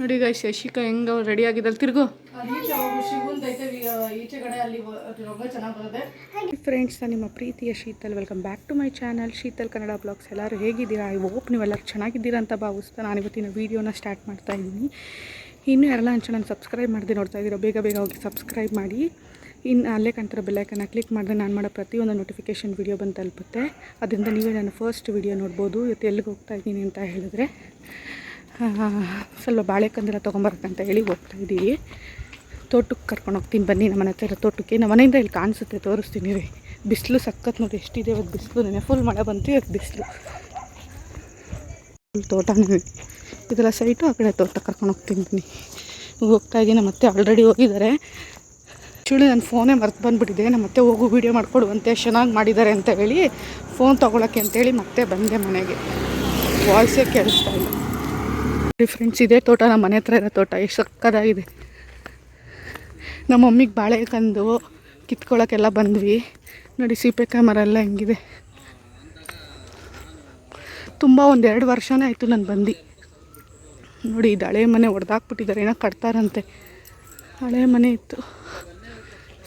ನೋಡಿ ಗಾಯ್ ಶಶಿಕಾ ಹೆಂಗ ready ಆಗಿದ್ದಲ್ಲ ತಿರ್ಗು. Friends ನಾನು ನಿಮ್ಮ ಪ್ರೀತಿಯ Sheetal. Welcome back to my channel Sheetal Kannada blogs ಎಲ್ಲರೂ ಹೇಗಿದ್ದೀರಾ? ಐ ಹೋಪ್ ನೀವೆಲ್ಲರೂ ಚೆನ್ನಾಗಿದ್ದೀರಾ ಅಂತ ಭಾವಿಸ್ತಾ ನಾನು ಇವತ್ತಿನ ವೀಡಿಯೋನ ಸ್ಟಾರ್ಟ್ ಮಾಡ್ತಾ ಇದ್ದೀನಿ. ಇನ್ನೂ ಯಾರೆಲ್ಲ ಅಂಚೆ ನಾನು ಸಬ್ಸ್ಕ್ರೈಬ್ ಮಾಡದೆ ನೋಡ್ತಾ ಇದ್ದೀರಾ, ಬೇಗ ಬೇಗ ಹೋಗಿ ಸಬ್ಸ್ಕ್ರೈಬ್ ಮಾಡಿ. ಇನ್ನು ಅಲ್ಲೇ ಕಾಣ್ತಾರೆ ಬೆಲ್ಲೈಕನ್ನ ಕ್ಲಿಕ್ ಮಾಡಿದ್ರೆ ನಾನು ಮಾಡೋ ಪ್ರತಿಯೊಂದು ನೋಟಿಫಿಕೇಷನ್ ವೀಡಿಯೋ ಬಂದು ತಲುಪುತ್ತೆ. ಅದರಿಂದ ನೀವೇ ನಾನು ಫಸ್ಟ್ ವೀಡಿಯೋ ನೋಡ್ಬೋದು. ಇವತ್ತು ಎಲ್ಲಿಗೆ ಹೋಗ್ತಾ ಇದ್ದೀನಿ ಅಂತ ಹೇಳಿದ್ರೆ ಸ್ವಲ್ಪ ಬಾಳೆಕಂದೆಲ್ಲ ತೊಗೊಂಬರಕ್ಕಂತ ಹೇಳಿ ಹೋಗ್ತಾ ಇದ್ದೀವಿ. ತೋಟಕ್ಕೆ ಕರ್ಕೊಂಡು ಹೋಗ್ತೀನಿ ಬನ್ನಿ ನಮ್ಮ ಹತ್ರ ತೋಟಕ್ಕೆ. ನಮ್ಮ ಮನೆಯಿಂದ ಇಲ್ಲಿ ಕಾಣಿಸುತ್ತೆ, ತೋರಿಸ್ತೀನಿ ರೀ. ಬಿಸಿಲು ಸಖತ್ ನೋಡಿ, ಎಷ್ಟಿದೆ ಇವತ್ತು ಬಿಸಿಲು. ನೆನೆ ಫುಲ್ ಮಳೆ ಬಂತು, ಇವತ್ತು ಬಿಸಿಲು. ತೋಟನೇ ಇದೆಲ್ಲ ಸೈಟು ಆ ಕಡೆ ತೋಟ ಕರ್ಕೊಂಡು ಹೋಗ್ತೀನಿ ಬನ್ನಿ. ಹೋಗ್ತಾ ಇದ್ದೀನಿ, ಮತ್ತೆ ಆಲ್ರೆಡಿ ಹೋಗಿದ್ದಾರೆ. ಆ್ಯಕ್ಚುಲಿ ನನ್ನ ಫೋನೇ ಮರ್ತು ಬಂದುಬಿಟ್ಟಿದೆ ನಮ್ಮ ಮತ್ತೆ ಹೋಗು ವೀಡಿಯೋ ಮಾಡಿಕೊಡುವಂತೆ ಚೆನ್ನಾಗಿ ಮಾಡಿದ್ದಾರೆ ಅಂತ ಹೇಳಿ ಫೋನ್ ತೊಗೊಳಕ್ಕೆ ಅಂತೇಳಿ ಮತ್ತೆ ಬಂದೆ ಮನೆಗೆ. ವಾಯ್ಸೇ ಕೇಳಿಸ್ತಾ ಇಲ್ಲ. ಫ್ರೆಂಡ್ಸ್ ಇದೆ, ತೋಟ, ನಮ್ಮ ಮನೆ ಹತ್ರ ಇರೋ ತೋಟ, ಎಷ್ಟು ಸಕ್ಕದಾಗಿದೆ. ನಮ್ಮ ಮಮ್ಮಿಗೆ ಬಾಳೆ ಕಂದು ಕಿತ್ಕೊಳ್ಳೋಕ್ಕೆಲ್ಲ ಬಂದ್ವಿ. ನೋಡಿ ಸೀಬೆಕಾಯಿ ಮರ ಎಲ್ಲ ಹೆಂಗಿದೆ. ತುಂಬ ಒಂದು ಎರಡು ವರ್ಷನೇ ಆಯಿತು ನಾನು ಬಂದು. ನೋಡಿ, ಇದು ಹಳೆ ಮನೆ ಹೊಡೆದಾಕ್ಬಿಟ್ಟಿದ್ದಾರೆ ಏನೋ ಕಟ್ತಾರಂತೆ. ಹಳೆ ಮನೆ ಇತ್ತು.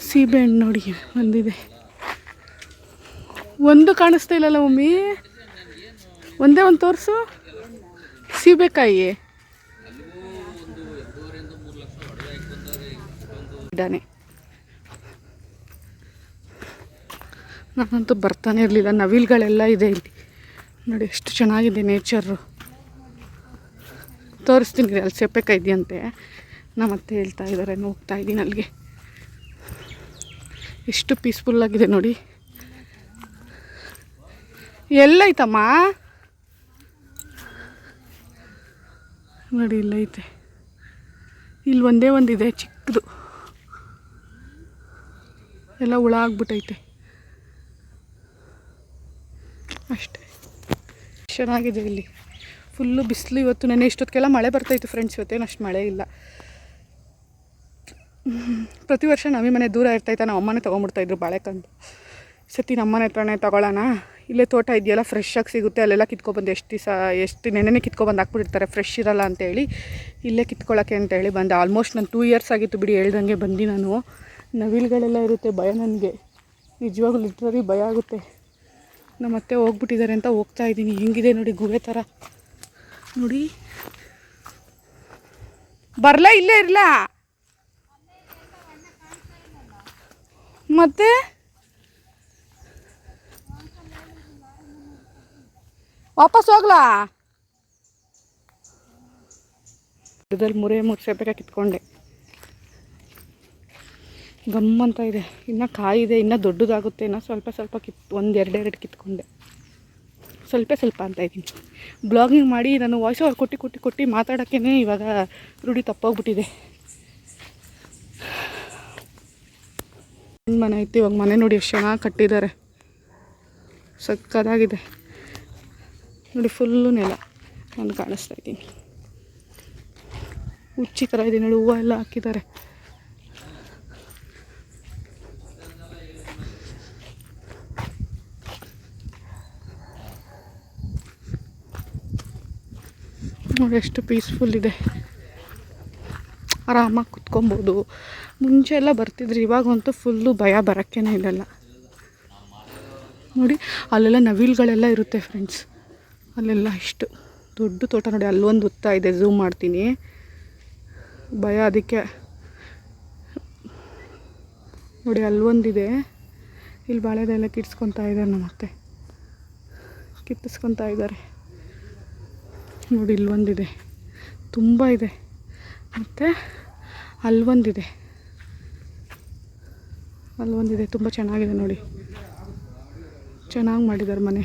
ಸೀಬೆಹಣ್ಣು ನೋಡಿ, ಬಂದಿದೆ. ಒಂದು ಕಾಣಿಸ್ತಾ ಇಲ್ಲಲ್ಲ ಮಮ್ಮಿ ಒಂದೇ ಒಂದು ತೋರಿಸು. ಸೀಬೆಕಾಯಿ ಇದ್ದಾನೆ. ನಾನಂತೂ ಬರ್ತಾನೆ ಇರಲಿಲ್ಲ. ನವಿಲ್ಗಳೆಲ್ಲ ಇದೆ ಇಲ್ಲಿ. ನೋಡಿ, ಎಷ್ಟು ಚೆನ್ನಾಗಿದೆ ನೇಚರು. ತೋರಿಸ್ತೀನಿ ರೀ ಅಲ್ಲಿ ಸೆಪ್ಪೆಕಾಯಿ ಇದೆಯಂತೆ. ನಮ್ಮ ಅತ್ತೆ ಹೇಳ್ತಾ ಇದ್ದಾರೆ ಹೋಗ್ತಾ ಇದ್ದೀನಿ ಅಲ್ಲಿಗೆ. ಎಷ್ಟು ಪೀಸ್ಫುಲ್ಲಾಗಿದೆ ನೋಡಿ. ಎಲ್ಲೈತಮ್ಮ? ನೋಡಿ, ಇಲ್ಲೈತೆ. ಇಲ್ಲಿ ಒಂದೇ ಒಂದಿದೆ, ಚಿಕ್ಕದು. ಎಲ್ಲ ಹುಳ ಆಗ್ಬಿಟ್ಟೈತೆ ಅಷ್ಟೇ. ಚೆನ್ನಾಗಿದೆ ಇಲ್ಲಿ. ಫುಲ್ಲು ಬಿಸಿಲು ಇವತ್ತು ನೆನೆ ಇಷ್ಟೊತ್ತಿಗೆಲ್ಲ ಮಳೆ ಬರ್ತಾಯಿತ್ತು ಫ್ರೆಂಡ್ಸ್ ಇವತ್ತೇನು ಅಷ್ಟು ಮಳೆ ಇಲ್ಲ. ಪ್ರತಿ ವರ್ಷ ನಮ್ಮ ಮನೆ ದೂರ ಇರ್ತೈತೆ ನಮ್ಮ ಅಮ್ಮನೇ ತೊಗೊಂಡ್ಬಿಡ್ತಾಯಿದ್ರು ಬಾಳೆಕಂದು ಸತಿ ನಮ್ಮನೆ ಹತ್ರನೇ ತೊಗೊಳ್ಳೋಣ? ಇಲ್ಲೇ ತೋಟ ಇದೆಯಲ್ಲ ಫ್ರೆಶ್ ಆಗಿ ಸಿಗುತ್ತೆ, ಅಲ್ಲೆಲ್ಲ ಕಿತ್ಕೊಬಂದು ಎಷ್ಟು ದಿವಸ, ಎಷ್ಟು ನೆನೆನೆ ಕಿತ್ಕೊಬಂದು ಹಾಕ್ಬಿಟ್ಟಿರ್ತಾರೆ ಫ್ರೆಶ್ ಇರಲ್ಲ ಅಂತೇಳಿ. ಇಲ್ಲೇ ಕಿತ್ಕೊಳ್ಳೋಕ್ಕೆ ಅಂತೇಳಿ ಬಂದೆ. ಆಲ್ಮೋಸ್ಟ್ ನಾನು ಟೂ ಇಯರ್ಸ್ ಆಗಿತ್ತು ಬಿಡಿ ಹೇಳ್ದಂಗೆ ಬಂದು ನಾನು. ನವಿಲುಗಳೆಲ್ಲ ಇರುತ್ತೆ, ಭಯ ನನಗೆ. ನಿಜವಾಗ್ಲೂ ಲಿಟ್ರರಿ ಭಯ ಆಗುತ್ತೆ. ನಮ್ಮ ಅತ್ತೆ ಹೋಗ್ಬಿಟ್ಟಿದ್ದಾರೆ ಅಂತ ಹೋಗ್ತಾ ಇದ್ದೀನಿ. ಹೆಂಗಿದೆ ನೋಡಿ ಗುಹೆ ಥರ ನೋಡಿ. ಬರಲ, ಇಲ್ಲೇ ಇರಲ್ಲ ಮತ್ತೆ? ವಾಪಸ್ ಹೋಗ್ಲಾ? ಮುರೇ ಮೂರು ಸೇಪೆಕಾಯಿ ಕಿತ್ಕೊಂಡೆ. ಗಮ್ಮಂತ ಇದೆ. ಇನ್ನು ಕಾಯಿದೆ ಇನ್ನೂ ದೊಡ್ಡದಾಗುತ್ತೆ. ಇನ್ನ ಸ್ವಲ್ಪ ಸ್ವಲ್ಪ ಕಿತ್, ಒಂದು ಎರಡೆರಡು ಕಿತ್ಕೊಂಡೆ. ಸ್ವಲ್ಪ ಸ್ವಲ್ಪ ಅಂತ ಇದ್ದೀನಿ. ಬ್ಲಾಗಿಂಗ್ ಮಾಡಿ ನಾನು ವಾಯ್ಸ್ ಓವರ್ ಕೊಟ್ಟು ಕೊಟ್ಟು ಕೊಟ್ಟು ಮಾತಾಡೋಕ್ಕೇ ಇವಾಗ ರೂಢಿ ತಪ್ಪೋಗ್ಬಿಟ್ಟಿದೆ. ಮನೆ ಐತಿ, ಇವಾಗ ಮನೆ ನೋಡಿ ಎಷ್ಟು ಚೆನ್ನಾಗಿ ಕಟ್ಟಿದ್ದಾರೆ ಸಕ್ಕದಾಗಿದೆ ನೋಡಿ ಫುಲ್ಲು ನೆಲ ನಾನು ಕಾಣಿಸ್ತಾ ಇದ್ದೀನಿ ಹುಚ್ಚಿ ಥರ ಇದೆ, ನೋಡಿ ಹೂವು ಎಲ್ಲ ಹಾಕಿದ್ದಾರೆ. ನೋಡಿ ಎಷ್ಟು ಪೀಸ್ಫುಲ್ ಇದೆ. ಆರಾಮಾಗಿ ಕುತ್ಕೊಬೋದು. ಮುಂಚೆ ಎಲ್ಲ ಬರ್ತಿದ್ರು, ಇವಾಗಂತೂ ಫುಲ್ಲು ಭಯ ಬರೋಕ್ಕೇನೆ ಇಲ್ಲಲ್ಲ ನೋಡಿ, ಅಲ್ಲೆಲ್ಲ ನವಿಲುಗಳೆಲ್ಲ ಇರುತ್ತೆ ಫ್ರೆಂಡ್ಸ್ ಅಲ್ಲೆಲ್ಲ ಇಷ್ಟು ದೊಡ್ಡ ತೋಟ ನೋಡಿ, ಅಲ್ಲೊಂದು ಉತ್ತ ಇದೆ ಝೂಮ್ ಮಾಡ್ತೀನಿ. ಭಯ ಅದಕ್ಕೆ. ನೋಡಿ ಅಲ್ಲೊಂದಿದೆ ಇಲ್ಲಿ ಬಾಳೆದೆಲ್ಲ ಕಿಟ್ಸ್ಕೊತಾ ಇದ್ದಾರೆ ನಮ್ಮ ಅತ್ತೆ. ಕಿತ್ತಿಸ್ಕೊತಾ ಇದ್ದಾರೆ. ನೋಡಿ ಇಲ್ಲೊಂದಿದೆ ತುಂಬ ಇದೆ. ಮತ್ತು ಅಲ್ಲೊಂದಿದೆ ಅಲ್ಲೊಂದಿದೆ ತುಂಬ ಚೆನ್ನಾಗಿದೆ ನೋಡಿ. ಚೆನ್ನಾಗಿ ಮಾಡಿದ್ದಾರೆ ಮನೆ.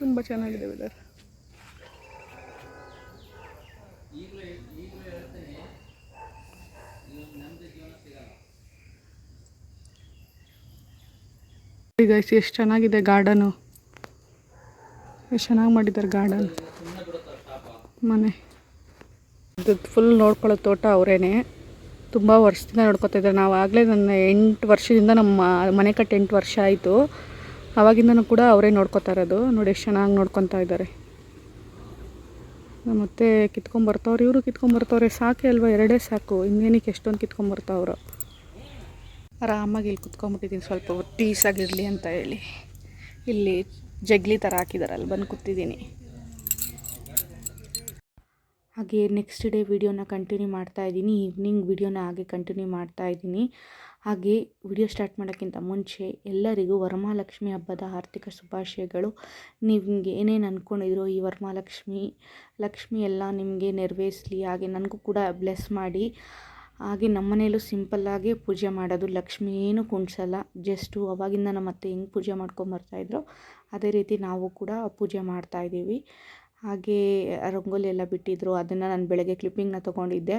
ತುಂಬ ಚೆನ್ನಾಗಿದೆ ವೆದರ್ ಈಗ ಎಷ್ಟು ಚೆನ್ನಾಗಿದೆ ಗಾರ್ಡನು. ಎಷ್ಟು ಚೆನ್ನಾಗಿ ಮಾಡಿದ್ದಾರೆ ಗಾರ್ಡನ್. ಮನೆ. ಇದು ಫುಲ್ ನೋಡ್ಕೊಳ್ಳೋ ತೋಟ ಅವರೇನೆ. ತುಂಬ ವರ್ಷದಿಂದ ನೋಡ್ಕೊತಾ ಇದ್ದಾರೆ. ನಾವು ಆಗಲೇ ನನ್ನ ಎಂಟು ವರ್ಷದಿಂದ ನಮ್ಮ ಮನೆ ಕಟ್ಟಿ ಎಂಟು ವರ್ಷ ಆಯಿತು. ಆವಾಗಿಂದನೂ ಕೂಡ ಅವರೇ ನೋಡ್ಕೊತಾ ಇರೋದು. ನೋಡಿ ಎಷ್ಟು ಚೆನ್ನಾಗಿ ನೋಡ್ಕೊತಾ ಇದ್ದಾರೆ. ಮತ್ತೆ ಕಿತ್ಕೊಂಬರ್ತಾವ್ರು ಇವರು ಕಿತ್ಕೊಂಬರ್ತಾವ್ರೆ ಸಾಕೆ ಅಲ್ವಾ? ಎರಡೇ ಸಾಕು. ಇನ್ನೇನಕ್ಕೆ ಎಷ್ಟೊಂದು ಕಿತ್ಕೊಂಬರ್ತಾವ್ರು ಆರಾಮಾಗಿ ಇಲ್ಲಿ ಕುತ್ಕೊಂಡ್ಬಿಟ್ಟಿದ್ದೀನಿ ಸ್ವಲ್ಪ ಪೀಸಾಗಿರಲಿ ಅಂತ ಹೇಳಿ. ಇಲ್ಲಿ ಜಗ್ಲಿ ಥರ ಹಾಕಿದ್ದಾರೆ ಅಲ್ಲಿ ಬಂದು ಕೂತಿದ್ದೀನಿ. ಹಾಗೆ ನೆಕ್ಸ್ಟ್ ಡೇ ವಿಡಿಯೋನ ಕಂಟಿನ್ಯೂ ಮಾಡ್ತಾ ಇದ್ದೀನಿ ಈವ್ನಿಂಗ್ ವಿಡಿಯೋನ ಹಾಗೆ ಕಂಟಿನ್ಯೂ ಮಾಡ್ತಾ ಇದ್ದೀನಿ. ಹಾಗೆ ವಿಡಿಯೋ ಸ್ಟಾರ್ಟ್ ಮಾಡೋಕ್ಕಿಂತ ಮುಂಚೆ ಎಲ್ಲರಿಗೂ ವರಮಹಾಲಕ್ಷ್ಮಿ ಹಬ್ಬದ ಆರ್ಥಿಕ ಶುಭಾಶಯಗಳು. ನಿಮಗೆ ಏನೇನು ಅಂದ್ಕೊಂಡಿದ್ರು ಈ ವರಮಹಾಲಕ್ಷ್ಮಿ, ಲಕ್ಷ್ಮಿ ಎಲ್ಲ ನಿಮಗೆ ನೆರವೇರಿಸಲಿ, ಹಾಗೆ ನನಗೂ ಕೂಡ ಬ್ಲೆಸ್ ಮಾಡಿ. ಹಾಗೆ ನಮ್ಮ ಮನೆಯಲ್ಲೂ ಸಿಂಪಲ್ಲಾಗಿ ಪೂಜೆ ಮಾಡೋದು, ಲಕ್ಷ್ಮಿ ಏನು ಕುಣಿಸಲ್ಲ ಜಸ್ಟು ಅವಾಗಿಂದ ನಮ್ಮ ಅತ್ತೆ ಹೆಂಗೆ ಪೂಜೆ ಮಾಡ್ಕೊಂಬರ್ತಾಯಿದ್ರು ಅದೇ ರೀತಿ ನಾವು ಕೂಡ ಪೂಜೆ ಮಾಡ್ತಾ ಇದ್ದೀವಿ. ಹಾಗೆ ರಂಗೋಲಿ ಎಲ್ಲ ಬಿಟ್ಟಿದ್ರು. ಅದನ್ನು ನಾನು ಬೆಳಗ್ಗೆ ಕ್ಲಿಪ್ಪಿಂಗ್ನ ತೊಗೊಂಡಿದ್ದೆ.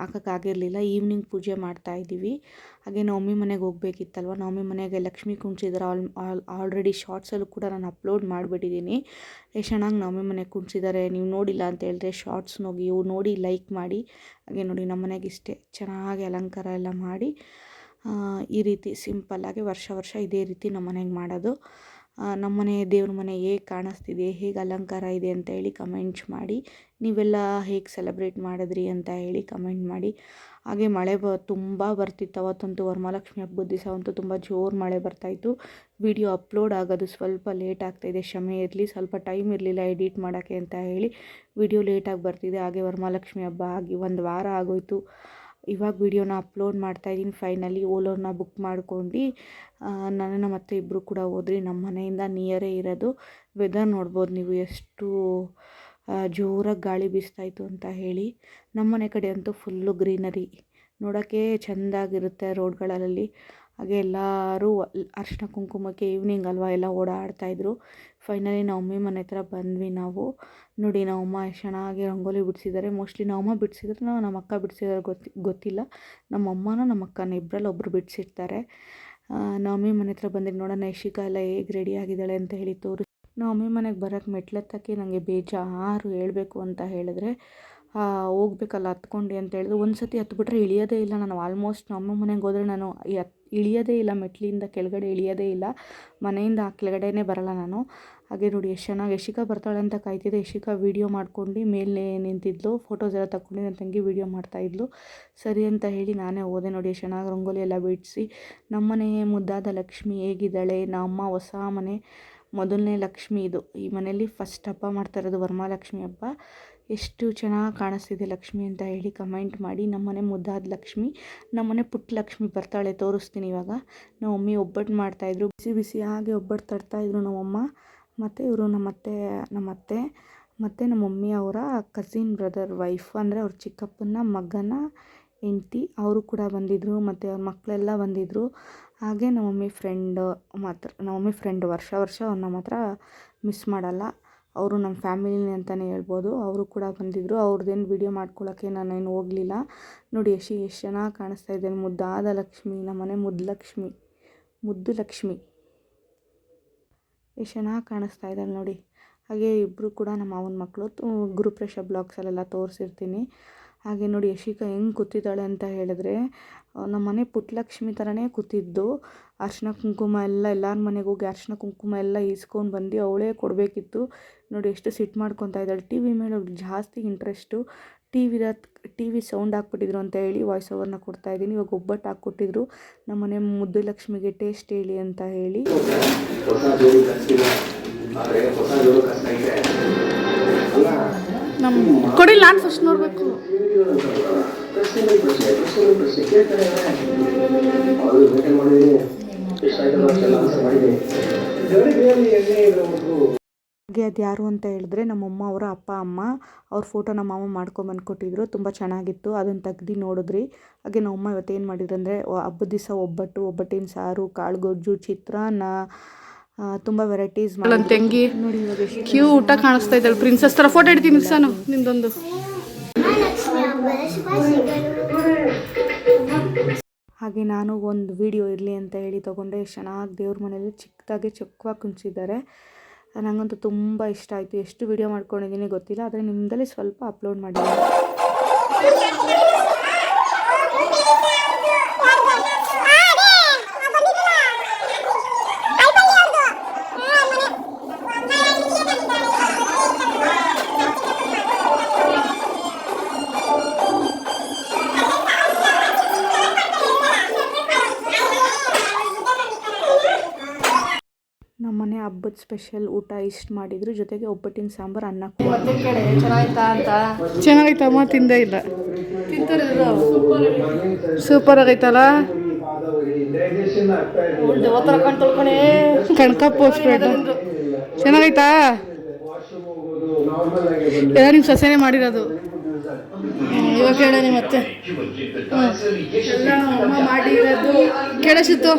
ಹಾಕೋಕ್ಕಾಗಿರಲಿಲ್ಲ ಈವ್ನಿಂಗ್ ಪೂಜೆ ಮಾಡ್ತಾ ಇದ್ದೀವಿ. ಹಾಗೆ ನವಮಿ ಮನೆಗೆ ಹೋಗ್ಬೇಕಿತ್ತಲ್ವ? ನವಮಿ ಮನೆಗೆ ಲಕ್ಷ್ಮಿ ಕುಣಿಸಿದ್ರು ಆಲ್ ಆಲ್ ಆಲ್ರೆಡಿ ಶಾರ್ಟ್ಸಲ್ಲೂ ಕೂಡ ನಾನು ಅಪ್ಲೋಡ್ ಮಾಡಿಬಿಟ್ಟಿದ್ದೀನಿ. ಎಷ್ಟು ಚೆನ್ನಾಗಿ ನವಮಿ ಮನೆಗೆ ಕುಣಿಸಿದ್ದಾರೆ ನೀವು ನೋಡಿಲ್ಲ ಅಂತ ಹೇಳಿದ್ರೆ ಶಾರ್ಟ್ಸ್ ಹೋಗಿ ಇವು ನೋಡಿ ಲೈಕ್ ಮಾಡಿ. ಹಾಗೆ ನೋಡಿ ನಮ್ಮ ಮನೆಗೆ ಇಷ್ಟೇ. ಚೆನ್ನಾಗಿ ಅಲಂಕಾರ ಎಲ್ಲ ಮಾಡಿ ಈ ರೀತಿ ಸಿಂಪಲ್ಲಾಗಿ ವರ್ಷ ವರ್ಷ ಇದೇ ರೀತಿ ನಮ್ಮ ಮನೆಗೆ ಮಾಡೋದು. ನಮ್ಮ ಮನೆ, ದೇವ್ರ ಮನೆ ಹೇಗೆ ಕಾಣಿಸ್ತಿದೆ, ಹೇಗೆ ಅಲಂಕಾರ ಇದೆ ಅಂತ ಹೇಳಿ ಕಮೆಂಟ್ಸ್ ಮಾಡಿ. ನೀವೆಲ್ಲ ಹೇಗೆ ಸೆಲೆಬ್ರೇಟ್ ಮಾಡಿದ್ರಿ ಅಂತ ಹೇಳಿ ಕಮೆಂಟ್ ಮಾಡಿ. ಹಾಗೆ ಮಳೆ ಬ, ತುಂಬ ಬರ್ತಿತ್ತು ಅವತ್ತಂತೂ. ವರಮಹಾಲಕ್ಷ್ಮಿ ಹಬ್ಬದ ದಿವಸ ಅಂತೂ ತುಂಬ ಜೋರು ಮಳೆ ಬರ್ತಾಯಿತ್ತು ವಿಡಿಯೋ ಅಪ್ಲೋಡ್ ಆಗೋದು ಸ್ವಲ್ಪ ಲೇಟ್ ಆಗ್ತಾಯಿದೆ ಕ್ಷಮೆ ಇರಲಿ, ಸ್ವಲ್ಪ ಟೈಮ್ ಇರಲಿಲ್ಲ ಎಡಿಟ್ ಮಾಡೋಕ್ಕೆ ಅಂತ ಹೇಳಿ. ವಿಡಿಯೋ ಲೇಟಾಗಿ ಬರ್ತಿದೆ. ಹಾಗೆ ವರಮಹಾಲಕ್ಷ್ಮಿ ಹಬ್ಬ ಆಗಿ ಒಂದು ವಾರ ಆಗೋಯ್ತು. ಇವಾಗ ವಿಡಿಯೋನ ಅಪ್ಲೋಡ್ ಮಾಡ್ತಾಯಿದ್ದೀನಿ ಫೈನಲಿ ಓಲೋನ ಬುಕ್ ಮಾಡ್ಕೊಂಡು ನಾನು ನಮ್ಮ ಅತ್ತೆ ಇಬ್ಬರು ಕೂಡ ಹೋದ್ರಿ ನಮ್ಮ ಮನೆಯಿಂದ ನಿಯರೇ ಇರೋದು. ವೆದರ್ ನೋಡ್ಬೋದು ನೀವು ಎಷ್ಟು ಜೋರಾಗಿ ಗಾಳಿ ಬೀಸ್ತಾಯಿತ್ತು ಅಂತ ಹೇಳಿ. ನಮ್ಮ ಮನೆ ಕಡೆ ಅಂತೂ ಫುಲ್ಲು ಗ್ರೀನರಿ ನೋಡೋಕ್ಕೆ ಚೆಂದಾಗಿರುತ್ತೆ ರೋಡ್ಗಳಲ್ಲಿ ಹಾಗೆ ಎಲ್ಲರೂ ಅರ್ಶಿನ ಕುಂಕುಮಕ್ಕೆ ಈವ್ನಿಂಗ್ ಅಲ್ವಾ ಎಲ್ಲ ಓಡಾಡ್ತಾಯಿದ್ರು ಫೈನಲಿ ನವಮಿ ಮನೆ ಹತ್ರ ಬಂದ್ವಿ ನಾವು. ನೋಡಿ ನಮ್ಮಮ್ಮ ಎಷ್ಟು ಚೆನ್ನಾಗಿ ರಂಗೋಲಿ ಬಿಡಿಸಿದ್ದಾರೆ. ಮೋಸ್ಟ್ಲಿ ನಮ್ಮಮ್ಮ ಬಿಡಿಸಿದ್ರೆ ನಮ್ಮ ಅಕ್ಕ ಬಿಡಿಸಿದ್ರೆ ಗೊತ್ತಿ, ಗೊತ್ತಿಲ್ಲ. ನಮ್ಮಮ್ಮನ ನಮ್ಮ ಅಕ್ಕನ ಇಬ್ಬರಲ್ಲಿ ಒಬ್ಬರು ಬಿಡಿಸಿರ್ತಾರೆ. ನವಮಿ ಮನೆ ಹತ್ರ ಬಂದಿದ್ದು ನೋಡೋಣ ಯಶಿಕಾ ಎಲ್ಲ ಹೇಗೆ ರೆಡಿ ಆಗಿದ್ದಾಳೆ ಅಂತ ಹೇಳಿ ತೋರಿಸಿ. ನವಮಿ ಮನೆಗೆ ಬರೋಕ್ಕೆ ಮೆಟ್ಲತ್ತಕ್ಕೆ ನನಗೆ ಬೇಜಾರು ಹೇಳಬೇಕು ಅಂತ ಹೇಳಿದ್ರೆ ಹೋಗ್ಬೇಕಲ್ಲ, ಹತ್ಕೊಂಡು ಅಂತ ಹೇಳಿದ್ರು. ಒಂದು ಸತಿ ಹತ್ಬಿಟ್ರೆ ಇಳಿಯೋದೇ ಇಲ್ಲ. ನಾನು ಆಲ್ಮೋಸ್ಟ್ ನಮ್ಮ ಮನೆಗೆ ಹೋದರೆ ನಾನು ಇಳಿಯೋದೇ ಇಲ್ಲ ಮೆಟ್ಲಿಂದ ಕೆಳಗಡೆ ಇಳಿಯೋದೇ ಇಲ್ಲ, ಮನೆಯಿಂದ ಆ ಕೆಳಗಡೆನೇ ಬರಲ್ಲ ನಾನು. ಹಾಗೆ ನೋಡಿ ಎಷ್ಟು ಚೆನ್ನಾಗಿ ಯಶಿಕಾ ಬರ್ತಾಳೆ ಅಂತ ಕಾಯ್ತಿದ್ದೆ. ಯಶಿಕಾ ವೀಡಿಯೋ ಮಾಡ್ಕೊಂಡು ಮೇಲೆ ನಿಂತಿದ್ಲು ಫೋಟೋಸ್ ಎಲ್ಲ ತಗೊಂಡು ನನ್ನ ತಂಗಿ ವೀಡಿಯೋ ಮಾಡ್ತಾಯಿದ್ಲು ಸರಿ ಅಂತ ಹೇಳಿ ನಾನೇ ಹೋದೆ ನೋಡಿ ಎಷ್ಟು ಚೆನ್ನಾಗಿ ರಂಗೋಲಿ ಎಲ್ಲ ಬಿಡಿಸಿ. ನಮ್ಮನೆ ಮುದ್ದಾದ ಲಕ್ಷ್ಮಿ ಹೇಗಿದ್ದಾಳೆ? ನಮ್ಮ ಹೊಸ ಮನೆ, ಮೊದಲನೇ ಲಕ್ಷ್ಮಿ ಇದು. ಈ ಮನೆಯಲ್ಲಿ ಫಸ್ಟ್ ಹಬ್ಬ ಮಾಡ್ತಾ ಇರೋದು ವರ್ಮಾಲಕ್ಷ್ಮಿ ಹಬ್ಬ. ಎಷ್ಟು ಚೆನ್ನಾಗಿ ಕಾಣಿಸ್ತಿದೆ ಲಕ್ಷ್ಮಿ ಅಂತ ಹೇಳಿ ಕಮೆಂಟ್ ಮಾಡಿ. ನಮ್ಮನೆ ಮುದ್ದಾದ ಲಕ್ಷ್ಮಿ ನಮ್ಮನೆ ಪುಟ್ಟ ಲಕ್ಷ್ಮಿ ಬರ್ತಾಳೆ ತೋರಿಸ್ತೀನಿ ಇವಾಗ. ನಮ್ಮ ಮಮ್ಮಿ ಒಬ್ಬಟ್ಟು ಮಾಡ್ತಾಯಿದ್ರು ಬಿಸಿ ಬಿಸಿ ಹಾಗೆ ಒಬ್ಬಟ್ಟು ತರ್ತಾಯಿದ್ರು ನಮ್ಮಮ್ಮ ಮತ್ತು ಇವರು ನಮ್ಮತ್ತೆ ನಮ್ಮತ್ತೆ ಮತ್ತು ನಮ್ಮ ಮಮ್ಮಿ ಅವರ ಕಸಿನ್ ಬ್ರದರ್ ವೈಫ್ ಅಂದರೆ ಅವ್ರ ಚಿಕ್ಕಪ್ಪನ ಮಗನ ಹೆಂಡ್ತಿ ಅವರು ಕೂಡ ಬಂದಿದ್ದರು ಮತ್ತು ಅವ್ರ ಮಕ್ಕಳೆಲ್ಲ ಬಂದಿದ್ದರು ಹಾಗೆ ನಮ್ಮ ಮಮ್ಮಿ ಫ್ರೆಂಡ್ ಮಾತ್ರ ನಮ್ಮ ಮಮ್ಮಿ ಫ್ರೆಂಡ್ ವರ್ಷ ವರ್ಷ ಅವ್ರನ್ನ ನಮ್ಮ ಹತ್ರ ಮಿಸ್ ಮಾಡಲ್ಲ. ಅವರು ನಮ್ಮ ಫ್ಯಾಮಿಲಿನೇ ಅಂತಲೇ ಹೇಳ್ಬೋದು. ಅವರು ಕೂಡ ಬಂದಿದ್ದರು ಅವ್ರದ್ದೇನು ವಿಡಿಯೋ ಮಾಡ್ಕೊಳ್ಳೋಕ್ಕೆ ನಾನೇನು ಹೋಗಲಿಲ್ಲ. ನೋಡಿ ಎಷ್ಟು ಎಷ್ಟು ಚೆನ್ನಾಗಿ ಕಾಣಿಸ್ತಾ ಇದ್ದೇನೆ ಮುದ್ದಾದ ಲಕ್ಷ್ಮಿ ನಮ್ಮನೆ ಮುದ್ದು ಲಕ್ಷ್ಮಿ ಮುದ್ದು ಲಕ್ಷ್ಮಿ. ಎಷ್ಟು ಚೆನ್ನಾಗಿ ಕಾಣಿಸ್ತಾ ಇದ್ದಾಳೆ ನೋಡಿ. ಹಾಗೆ ಇಬ್ಬರು ಕೂಡ ನಮ್ಮ ಮಾವನ ಮಕ್ಕಳು ಗುರುಪ್ರಸಾದ್ ಬ್ಲಾಗ್ಸಲ್ಲೆಲ್ಲ ತೋರಿಸಿರ್ತೀನಿ. ಹಾಗೆ ನೋಡಿ ಯಶಿಕಾ ಹೆಂಗೆ ಕೂತಿದ್ದಾಳೆ ಅಂತ ಹೇಳಿದ್ರೆ ನಮ್ಮ ಮನೆ ಪುಟ್ಟಲಕ್ಷ್ಮಿ ಥರನೇ ಕೂತಿದ್ದು. ಅರ್ಶಿನ ಕುಂಕುಮ ಎಲ್ಲ, ಎಲ್ಲರ ಮನೆಗೆ ಹೋಗಿ ಅರ್ಶಿನ ಕುಂಕುಮ ಎಲ್ಲ ಈಸ್ಕೊಂಡು ಬಂದು ಅವಳೇ ಕೊಡಬೇಕಿತ್ತು. ನೋಡಿ ಎಷ್ಟು ಸಿಟ್ಟು ಮಾಡ್ಕೊತಾ ಇದ್ದಾಳೆ. ಟಿ ವಿ ಮೇಲೆ ಜಾಸ್ತಿ ಇಂಟ್ರೆಸ್ಟು ಟಿ ವಿದ ಟಿ ವಿ ಸೌಂಡ್ ಹಾಕ್ಬಿಟ್ಟಿದ್ರು ಅಂತ ಹೇಳಿ ವಾಯ್ಸ್ ಓವರ್ನ ಕೊಡ್ತಾ ಇದ್ದೀನಿ. ಇವಾಗ ಒಬ್ಬಟ್ಟು ಹಾಕ್ಕೊಟ್ಟಿದ್ರು. ನಮ್ಮ ಮನೆ ಮುದ್ದು ಲಕ್ಷ್ಮಿಗೆ ಟೇಸ್ಟ್ ಹೇಳಿ ಅಂತ ಹೇಳಿ. ನಮ್ಮ ಕೊಡಿ ಫಸ್ಟ್ ನೋಡಬೇಕು. ಅದು ಯಾರು ಅಂತ ಹೇಳಿದ್ರೆ ನಮ್ಮಮ್ಮ ಅವರ ಅಪ್ಪ, ಅಮ್ಮ, ಅವ್ರ ಫೋಟೋ ನಮ್ಮ ಮಾವ ಮಾಡ್ಕೊಂಬಂದು ಕೊಟ್ಟಿದ್ರು. ತುಂಬ ಚೆನ್ನಾಗಿತ್ತು. ಅದನ್ನು ತೆಗ್ದು ನೋಡಿದ್ರಿ. ಹಾಗೆ ನಮ್ಮಮ್ಮ ಇವತ್ತು ಏನು ಮಾಡಿದ್ರು ಅಂದರೆ ಹಬ್ಬದ ದಿವಸ ಒಬ್ಬಟ್ಟು, ಒಬ್ಬಟ್ಟಿನ ಸಾರು ಕಾಳು ಗೊಜ್ಜು ಚಿತ್ರಾನ್ನ ತುಂಬ ವೆರೈಟೀಸ್ ತಂಗಿ ನೋಡಿ ಇವಾಗ ಕ್ಯೂ ಊಟ ಕಾಣಿಸ್ತಾ ಇದ್ದಾಳೆ ಪ್ರಿನ್ಸಸ್ ಥರ ಫೋಟೋ ಇಡ್ತೀನಿ ಸಾನು ನಿಮ್ದೊಂದು ಹಾಗೆ ನಾನು ಒಂದು ವಿಡಿಯೋ ಇರಲಿ ಅಂತ ಹೇಳಿ ತೊಗೊಂಡೆ. ಎಷ್ಟು ಚೆನ್ನಾಗಿ ದೇವ್ರ ಮನೇಲಿ ಚಿಕ್ಕದಾಗಿ ಚೊಕ್ಕವಾಗಿ ಕುಂಚಿದ್ದಾರೆ ನನಗಂತೂ ತುಂಬ ಇಷ್ಟ ಆಯಿತು. ಎಷ್ಟು ವಿಡಿಯೋ ಮಾಡ್ಕೊಂಡಿದ್ದೀನಿ ಗೊತ್ತಿಲ್ಲ ಆದರೆ ನಿಮ್ಮದಲ್ಲಿ ಸ್ವಲ್ಪ ಅಪ್ಲೋಡ್ ಮಾಡಿದ್ದೀನಿ. ಹಬ್ಬದ ಸ್ಪೆಷಲ್ ಊಟ ಇಷ್ಟು ಮಾಡಿದ್ರು. ಜೊತೆಗೆ ಒಬ್ಬಟ್ಟಿನ ಸಾಂಬಾರು ಅನ್ನ ಮತ್ತೆ ಕಡೆ. ಚೆನ್ನಾಯ್ತಾ ಅಂತ ಚೆನ್ನಾಗೈತಮ್ಮ ತಿಂದೇ ಇಲ್ಲ. ಸೂಪರ್ ಆಗೈತಲ್ಲ? ದೇವತರ ಕಣ್ ತೊಳ್ಕೊಣೆ ಕಣ್ಕಪ್ ಹೋಸ್ಬಿಟ್ಟು ಚೆನ್ನಾಗೈತಾ? ಎಲ್ಲ ನಿಮ್ಮ ಸೊಸೆನೇ ಮಾಡಿರೋದು. ಇವಾಗ ಕೇಳೋಣ ಮತ್ತೆ. ಮಾಡಿರೋದು. ಕೇಳಿಸಿತ್ತು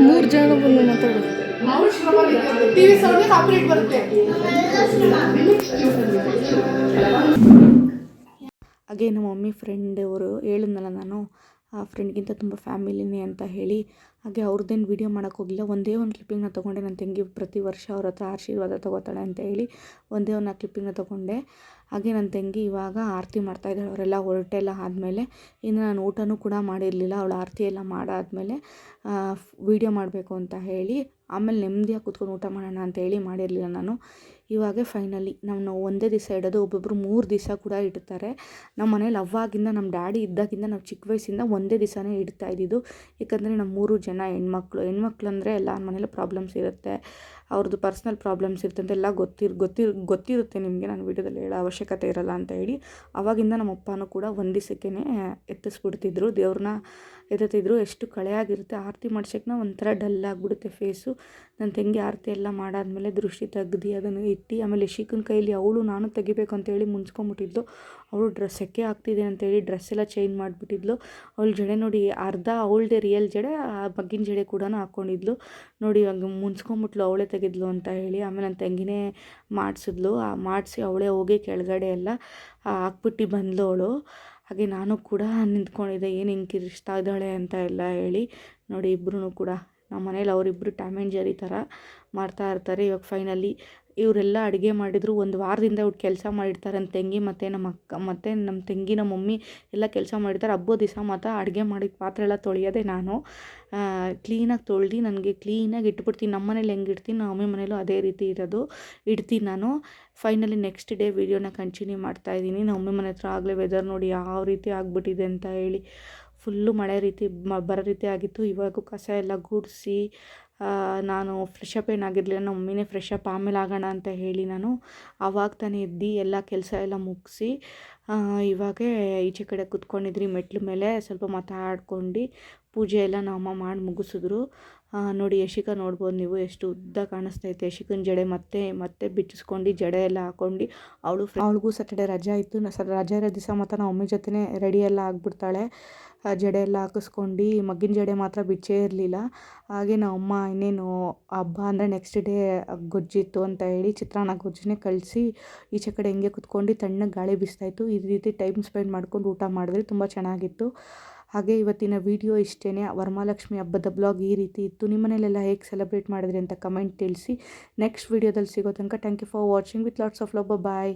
ಮೂರು ಜನ ಬಂದು ಮಾತಾಡು ಹಾಗೆ ನಮ್ಮ ಮಮ್ಮಿ ಫ್ರೆಂಡ್ ಅವರು ಹೇಳಿದ್ನಲ್ಲ ನಾನು ಆ ಫ್ರೆಂಡ್ಗಿಂತ ತುಂಬ ಫ್ಯಾಮಿಲಿನೇ ಅಂತ ಹೇಳಿ ಹಾಗೆ ಅವ್ರದ್ದೇನು ವೀಡಿಯೋ ಮಾಡೋಕ್ಕೆ ಹೋಗಿಲ್ಲ. ಒಂದೇ ಒಂದು ಕ್ಲಿಪ್ಪಿಂಗ್ನ ತೊಗೊಂಡೆ. ನನ್ನ ತಂಗಿ ಪ್ರತಿ ವರ್ಷ ಅವ್ರ ಹತ್ರ ಆಶೀರ್ವಾದ ತೊಗೋತಾಳೆ ಅಂತ ಹೇಳಿ ಒಂದೇ ಒಂದು ಕ್ಲಿಪ್ಪಿಂಗ್ನ ತೊಗೊಂಡೆ. ಹಾಗೆ ನನ್ನ ತಂಗಿ ಇವಾಗ ಆರತಿ ಮಾಡ್ತಾಯಿದ್ದಾಳೆ ಅವರೆಲ್ಲ ಹೊರಟೆಲ್ಲ ಆದಮೇಲೆ ಇನ್ನು ನಾನು ಊಟನೂ ಕೂಡ ಮಾಡಿರಲಿಲ್ಲ. ಅವಳು ಆರತಿ ಎಲ್ಲ ಮಾಡಾದಮೇಲೆ ವೀಡಿಯೋ ಮಾಡಬೇಕು ಅಂತ ಹೇಳಿ ಆಮೇಲೆ ನೆಮ್ಮದಿಯಾಗಿ ಕೂತ್ಕೊಂಡು ಊಟ ಮಾಡೋಣ ಅಂತ ಹೇಳಿ ಮಾಡಿರಲಿಲ್ಲ ನಾನು. ಇವಾಗ ಫೈನಲಿ ನಾವು ಒಂದೇ ದಿವಸ ಇಡೋದು ಒಬ್ಬೊಬ್ಬರು ಮೂರು ದಿವಸ ಕೂಡ ಇಡ್ತಾರೆ. ನಮ್ಮ ಮನೇಲಿ ಅವಾಗಿಂದ ನಮ್ಮ ಡ್ಯಾಡಿ ಇದ್ದಾಗಿಂದ ನಾವು ಚಿಕ್ಕ ವಯಸ್ಸಿಂದ ಒಂದೇ ದಿವಸನೇ ಇಡ್ತಾ ಇದ್ದಿದ್ದು. ಏಕೆಂದರೆ ನಮ್ಮ ಮೂರು ಜನ ಹೆಣ್ಮಕ್ಳು. ಹೆಣ್ಮಕ್ಳು ಅಂದರೆ ಎಲ್ಲ ಮನೇಲಿ ಪ್ರಾಬ್ಲಮ್ಸ್ ಇರುತ್ತೆ. ಅವ್ರದ್ದು ಪರ್ಸ್ನಲ್ ಪ್ರಾಬ್ಲಮ್ಸ್ ಇರ್ತಂತೆ, ಎಲ್ಲ ಗೊತ್ತಿರ್ ಗೊತ್ತಿರ್, ಗೊತ್ತಿರುತ್ತೆ ನಿಮಗೆ ನಾನು ವೀಡಿಯೋದಲ್ಲಿ ಹೇಳೋ ಅವಶ್ಯಕತೆ ಇರಲ್ಲ ಅಂತ ಹೇಳಿ. ಅವಾಗಿಂದ ನಮ್ಮ ಅಪ್ಪನೂ ಕೂಡ ಒಂದು ದಿವಸಕ್ಕೇ ಎತ್ತಿಸ್ಬಿಡ್ತಿದ್ರು. ದೇವ್ರನ್ನ ಎತ್ತುತ್ತಿದ್ರು. ಎಷ್ಟು ಕಳೆಯಾಗಿರುತ್ತೆ. ಆರತಿ ಮಾಡ್ಸೋಕ್ಕೆ ಒಂಥರ ಡಲ್ ಆಗಿಬಿಡುತ್ತೆ ಫೇಸು. ನನ್ನ ತಂಗಿ ಆರತಿ ಎಲ್ಲ ಮಾಡಾದಮೇಲೆ ದೃಷ್ಟಿ ತೆಗ್ದು ಅದನ್ನು ಇಟ್ಟು, ಆಮೇಲೆ ಯಶಿಕನ ಕೈಯಲ್ಲಿ ಅವಳು ನಾನು ತೆಗಿಬೇಕು ಅಂತೇಳಿ ಮುನ್ಸ್ಕೊಂಬಿಟ್ಟಿದ್ಲು. ಅವಳು ಡ್ರೆಸ್ ಸೆಕೆ ಆಗ್ತಿದೆ ಅಂತೇಳಿ ಡ್ರೆಸ್ ಎಲ್ಲ ಚೇಂಜ್ ಮಾಡಿಬಿಟ್ಟಿದ್ಲು. ಅವಳು ಜಡೆ ನೋಡಿ ಅರ್ಧ ಅವಳದೇ ರಿಯಲ್ ಜಡೆ, ಆ ಬಗ್ಗಿನ ಜಡೆ ಕೂಡ ಹಾಕ್ಕೊಂಡಿದ್ಲು ನೋಡಿ ಇವಾಗ ಮುನ್ಸ್ಕೊಂಬಿಟ್ಲು. ಅವಳೇ ತೆಗೆದ್ಲು ಅಂತ ಹೇಳಿ ಆಮೇಲೆ ನನ್ನ ತಂಗಿನೇ ಮಾಡಿಸಿದ್ಲು. ಮಾಡಿಸಿ ಅವಳೇ ಹೋಗಿ ಕೆಳಗಡೆ ಎಲ್ಲ ಹಾಕ್ಬಿಟ್ಟು ಬಂದ್ಲು ಅವಳು. ಹಾಗೆ ನಾನು ಕೂಡ ನಿಂತ್ಕೊಂಡಿದ್ದೆ, ಏನು ಹಿಂಗೆ ಕಿರಿಸ್ತಾ ಇದ್ದಾಳೆ ಅಂತ ಎಲ್ಲ ಹೇಳಿ ನೋಡಿ ಇಬ್ಬರೂ ಕೂಡ. ನಮ್ಮ ಮನೇಲಿ ಅವರಿಬ್ಬರು ಟ್ಯಾಮೆಂಜರಿ ಥರ ಮಾಡ್ತಾ ಇರ್ತಾರೆ. ಇವಾಗ ಫೈನಲಿ ಇವರೆಲ್ಲ ಅಡುಗೆ ಮಾಡಿದರು, ಒಂದು ವಾರದಿಂದ ಇವ್ರು ಕೆಲಸ ಮಾಡಿರ್ತಾರೆ ನನ್ನ ತಂಗಿ ಮತ್ತು ನಮ್ಮ ಅಕ್ಕ ಮತ್ತು ನಮ್ಮ ತಂಗಿ ಮಮ್ಮಿ ಎಲ್ಲ ಕೆಲಸ ಮಾಡಿರ್ತಾರೆ. ಹಬ್ಬದ ದಿವಸ ಮಾತ್ರ ಅಡುಗೆ ಮಾಡಿದ ಪಾತ್ರೆ ಎಲ್ಲ ತೊಳೆಯೋದೇ ನಾನು. ಕ್ಲೀನಾಗಿ ತೊಳ್ದು ನನಗೆ ಕ್ಲೀನಾಗಿ ಇಟ್ಬಿಡ್ತೀನಿ. ನಮ್ಮ ಮನೇಲಿ ಹೆಂಗೆ ಇಡ್ತೀನಿ? ನಮ್ಮ ಮಮ್ಮಿ ಮನೇಲೂ ಅದೇ ರೀತಿ ಇರೋದು. ಇಡ್ತೀನಿ ನಾನು. ಫೈನಲಿ ನೆಕ್ಸ್ಟ್ ಡೇ ವೀಡಿಯೋನ ಕಂಟಿನ್ಯೂ ಮಾಡ್ತಾಯಿದ್ದೀನಿ ನಮ್ಮ ಮಮ್ಮಿ ಮನೆ ಹತ್ರ ಆಗಲೇ ವೆದರ್ ನೋಡಿ ಯಾವ ರೀತಿ ಆಗಿಬಿಟ್ಟಿದೆ ಅಂತ ಹೇಳಿ. ಫುಲ್ಲು ಮಳೆ ರೀತಿ ಬರೋ ರೀತಿ ಆಗಿತ್ತು. ಇವಾಗೂ ಕಸ ಎಲ್ಲ ಗುಡಿಸಿ ನಾನು ಫ್ರೆಶ್ ಅಪ್ ಏನಾಗಿರಲಿಲ್ಲ ನಮ್ಮ ಮಮ್ಮಿನೇ ಅಪ್ ಆಮೇಲೆ ಆಗೋಣ ಅಂತ ಹೇಳಿ ನಾನು ಆವಾಗ ತಾನೇ ಎದ್ದು ಎಲ್ಲ ಕೆಲಸ ಎಲ್ಲ ಮುಗಿಸಿ ಇವಾಗೇ ಈಚೆ ಕಡೆ ಕೂತ್ಕೊಂಡಿದ್ರಿ, ಮೆಟ್ಲ ಮೇಲೆ ಸ್ವಲ್ಪ ಮಾತಾಡ್ಕೊಂಡು ಪೂಜೆ ಎಲ್ಲ ನಮ್ಮ ಅಮ್ಮ ಮಾಡಿ ಮುಗಿಸಿದ್ರು. ನೋಡಿ ಯಶಿಕ ನೋಡ್ಬೋದು, ನೀವು ಎಷ್ಟು ಉದ್ದ ಕಾಣಿಸ್ತೈತೆ ಯಶಿಕನ ಜಡೆ ಮತ್ತೆ ಮತ್ತೆ ಬಿಚ್ಚಿಸ್ಕೊಂಡು ಜಡೆ ಎಲ್ಲ ಹಾಕ್ಕೊಂಡು ಅವಳು ಅವಳಿಗೂ ಸಟರ್ಡೇ ರಜಾ ಇತ್ತು. ರಜಾ ಇರೋ ದಿವಸ ಮಾತ್ರ ನಾವು ಮಮ್ಮಿ ಜೊತೆ ರೆಡಿ ಎಲ್ಲ ಆಗಿಬಿಡ್ತಾಳೆ. ಜಡೆ ಎಲ್ಲ ಹಾಕಿಸ್ಕೊಂಡು ಮಗ್ಗಿನ ಜಡೆ ಮಾತ್ರ ಬಿಚ್ಚೇ ಇರಲಿಲ್ಲ. ಹಾಗೆ ನಮ್ಮ ಅಮ್ಮ ಇನ್ನೇನು ಹಬ್ಬ ಅಂದರೆ ನೆಕ್ಸ್ಟ್ ಡೇ ಗೊಜ್ಜಿತ್ತು ಅಂತ ಹೇಳಿ ಚಿತ್ರಾನ್ನ ಗೊಜ್ಜನ್ನೇ ಕಳಿಸಿ ಈಚೆ ಕಡೆ ಹೆಂಗೆ ಕುತ್ಕೊಂಡು ತಣ್ಣಗೆ ಗಾಳಿ ಬೀಸ್ತಾಯಿತ್ತು ಈ ರೀತಿ ಟೈಮ್ ಸ್ಪೆಂಡ್ ಮಾಡ್ಕೊಂಡು ಊಟ ಮಾಡಿದ್ರೆ ತುಂಬ ಚೆನ್ನಾಗಿತ್ತು. ಹಾಗೆ ಇವತ್ತಿನ ವಿಡಿಯೋ ಇಷ್ಟೇ ವರಮಹಾಲಕ್ಷ್ಮಿ ಹಬ್ಬದ ಬ್ಲಾಗ್ ಈ ರೀತಿ ಇತ್ತು. ನಿಮ್ಮ ಮನೇಲೆಲ್ಲ ಹೇಗೆ ಸೆಲೆಬ್ರೇಟ್ ಮಾಡಿದ್ರಿ ಅಂತ ಕಮೆಂಟ್ ತಿಳಿಸಿ. ನೆಕ್ಸ್ಟ್ ವೀಡಿಯೋದಲ್ಲಿ ಸಿಗೋ ತನಕ thank you for watching with lots of love bye